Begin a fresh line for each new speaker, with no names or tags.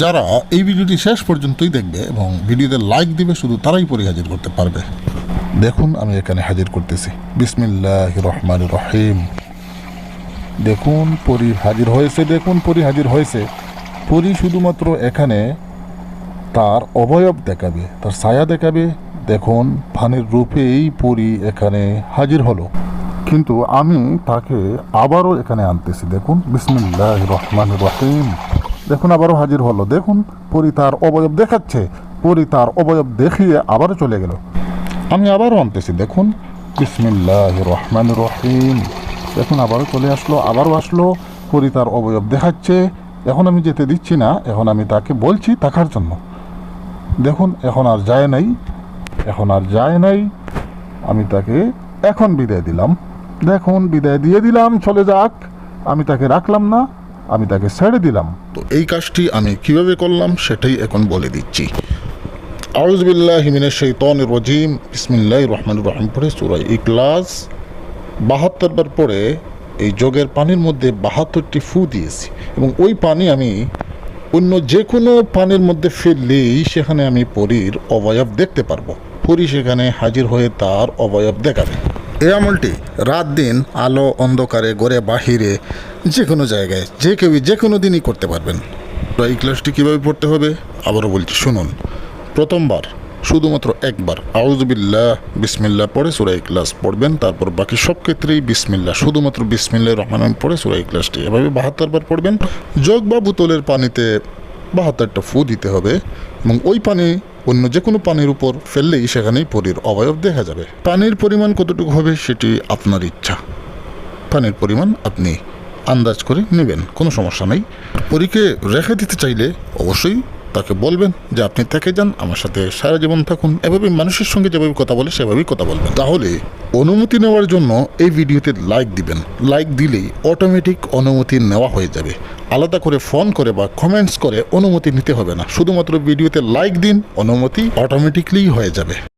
যারা এই ভিডিওটি শেষ পর্যন্তই দেখবে এবং ভিডিওতে লাইক দিবে, শুধু তারাই পরি হাজির করতে পারবে। দেখুন, আমি এখানে হাজির করতেছি। বিসমিল্লাহ রহমান রহিম। দেখুন, পরি হাজির হয়েছে, দেখুন, পরি হাজির হয়েছে। পরি শুধুমাত্র এখানে তার অবয়ব দেখাবে, তার ছায়া দেখাবে। দেখুন ফানের রূপেই পরি এখানে হাজির হলো। কিন্তু আমি তাকে আবারও এখানে আনতেছি। দেখুন বিসমিল্লাহ রহমান রহিম। দেখুন আবারও হাজির হলো। দেখুন, পরি তার অবয়ব দেখাচ্ছে। পরি তার অবয়ব দেখিয়ে আবারও চলে গেল। আমি আবারও আনতেছি, দেখুন। বিসমিল্লাহ রহমান রহিম। দেখুন, আবারও চলে আসলো, আবারও আসলো। পরি তার অবয়ব দেখাচ্ছে। এখন আমি যেতে দিচ্ছি না, এখন আমি তাকে বলছি থাকার জন্য। দেখুন, এখন আর যায় নাই, এখন আর যায় নাই। আমি তাকে এখন বিদায় দিলাম। দেখুন, বিদায় দিয়ে দিলাম, চলে যাক। আমি তাকে রাখলাম না আমি তাকে ছেড়ে দিলাম। তো এই কাজটি আমি কীভাবে করলাম সেটাই এখন বলে দিচ্ছি। আউজবিল্লাহ হিমিনের শৈতন রজিম। বিসমিল্লাহ রহমান রহিম। পড়ে সুরাই ইকলাস বাহাত্তর বার পরে এই যোগের পানির মধ্যে বাহাত্তরটি ফু দিয়েছি এবং ওই পানি আমি অন্য যে কোনো পানির মধ্যে ফেললেই সেখানে আমি পরীর অবয়ব দেখতে পারব। পরী সেখানে হাজির হয়ে তার অবয়ব দেখাবে। এই আমলটি রাত দিন আলো অন্ধকারে গড়ে বাহিরে যে কোনো জায়গায়, যে কেউই যে কোনো দিনই করতে পারবেন। এই ক্লাসটি কীভাবে পড়তে হবে? আবারও বলছি, শুনুন। প্রথমবার, শুধুমাত্র একবার আউজবিল্লাহ বিসমিল্লাহ পড়ে সুরাই ক্লাস পড়বেন। তারপর বাকি সব ক্ষেত্রেই বিসমিল্লা শুধুমাত্র বিসমিল্লাহ রহমান রহিম পড়ে সুরাই ক্লাসটি এভাবে বাহাত্তর বার পড়বেন। জগ বা বোতলের পানিতে বাহাত্তরটা ফু দিতে হবে এবং ওই পানি অন্য যে কোনো পানির উপর ফেললেই সেখানেই পরীর অবয়ব দেখা যাবে। পানির পরিমাণ কতটুকু হবে সেটি আপনার ইচ্ছা। পানির পরিমাণ আপনি আন্দাজ করে নেবেন, কোনো সমস্যা নেই। পরীকে রেখে দিতে চাইলে অবশ্যই তাকে বলবেন যে আপনি থেকে যান, আমার সাথে সারা জীবন থাকুন। এভাবে মানুষের সঙ্গে যেভাবে কথা বলে, সেভাবেই কথা বলবেন। তাহলে অনুমতি নেওয়ার জন্য এই ভিডিওতে লাইক দিবেন। লাইক দিলেই অটোমেটিক অনুমতি নেওয়া হয়ে যাবে। আলাদা করে ফোন করে বা কমেন্টস করে অনুমতি নিতে হবে না। শুধুমাত্র ভিডিওতে লাইক দিন, অনুমতি অটোমেটিকলি হয়ে যাবে।